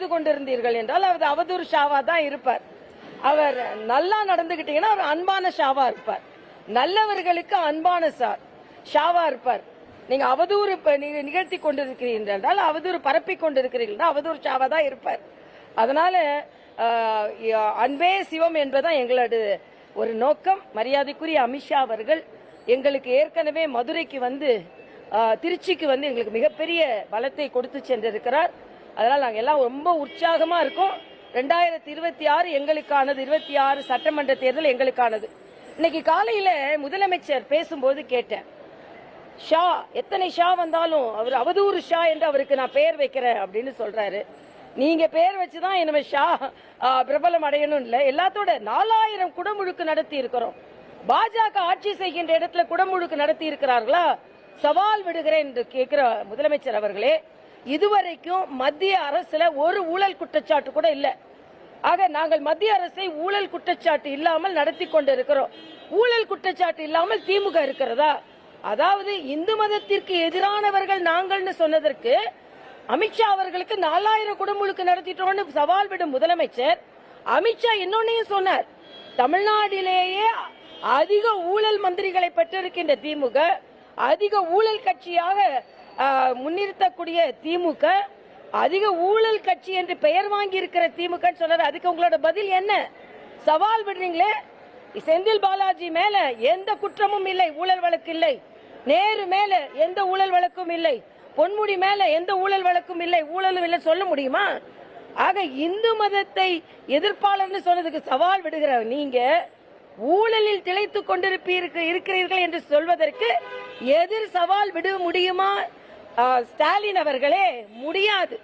செய்து கொண்டிருந்தீர்கள் என்றால் அவர் அவதூறு ஷாவா தான் இருப்பார். அவர் நல்லா நடந்துகிட்டீங்கன்னா அவர் அன்பான ஷாவா இருப்பார். நல்லவர்களுக்கு அன்பான சார் ஷாவா இருப்பார். நீங்க அவதூறு நிகழ்த்தி கொண்டிருக்கிறீர்கள் என்றால் அவதூறு பரப்பி கொண்டிருக்கிறீர்கள் அவதூறு ஷாவா தான் இருப்பார். அதனால அன்பே சிவம் என்பதுதான் எங்களோட ஒரு நோக்கம். மரியாதைக்குரிய அமித்ஷா அவர்கள் எங்களுக்கு ஏற்கனவே மதுரைக்கு வந்து திருச்சிக்கு வந்து எங்களுக்கு மிகப்பெரிய பலத்தை கொடுத்து சென்றிருக்கிறார். அதனால் நாங்கள் எல்லாம் ரொம்ப உற்சாகமாக இருக்கோம். ரெண்டாயிரத்தி இருபத்தி ஆறு எங்களுக்கானது இருபத்தி ஆறு சட்டமன்ற தேர்தல் எங்களுக்கானது. இன்னைக்கு காலையில் முதலமைச்சர் பேசும்போது கேட்டேன். ஷா எத்தனை ஷா வந்தாலும் அவர் அவதூறு ஷா என்று அவருக்கு நான் பெயர் வைக்கிறேன் அப்படின்னு சொல்றாரு. நீங்க பெயர் வச்சுதான் இனிமே ஷா பிரபலம் அடையணும் இல்லை. எல்லாத்தோட நாலாயிரம் குடமுழுக்கு நடத்தி இருக்கிறோம். பாஜக ஆட்சி செய்கின்ற இடத்துல குடமுழுக்கு நடத்தி இருக்கிறார்களா? சவால் விடுகிறேன் என்று கேட்கிற முதலமைச்சர் அவர்களே இதுவரைக்கும் மத்திய அரசில் ஒரு ஊழல் குற்றச்சாட்டு கூட இல்லை. ஆக நாங்கள் மத்திய அரசை ஊழல் குற்றச்சாட்டு இல்லாமல் நடத்தி கொண்டு இருக்கிறோம் ஊழல் குற்றச்சாட்டு இல்லாமல் திமுக இருக்கிறதா? அதாவது இந்து மதத்திற்கு எதிரானவர்கள் நாங்கள்னு சொன்னதற்கு அமித்ஷா அவர்களுக்கு நாலாயிரம் குடமுழுக்கு நடத்திட்டோம்னு சவால் விடும் முதலமைச்சர் அமித்ஷா இன்னொன்னையும் சொன்னார். தமிழ்நாட்டிலேயே அதிக ஊழல் மந்திரிகளை பெற்றிருக்கின்ற திமுக அதிக ஊழல் கட்சியாக முன்னிறுத்தக்கூடிய திமுக அதிக ஊழல் கட்சி என்று பெயர் வாங்கி இருக்கிற திமுக சொன்னார் அதுக்கு உங்களோட பதில் என்ன? சவால் விடுறீங்களே? செந்தில் பாலாஜி மேல எந்த குற்றமும் இல்லை ஊழல் வழக்கு இல்லை. நேரு மேல எந்த ஊழல் வழக்கும் இல்லை. பொன்முடி மேல எந்த ஊழல் வழக்கும் இல்லை ஊழலும் இல்லை சொல்ல முடியுமா? ஆக இந்து மதத்தை எதிர்ப்பாளர்னு சொன்னதுக்கு சவால் விடுகிற நீங்க ஊழலில் திளைத்து கொண்டிருப்பீர்கள் இருக்கிறீர்கள் என்று சொல்வதற்கு எதிர் சவால் விட முடியுமா? ஸ்டாலின் அவர்களே முடியாது.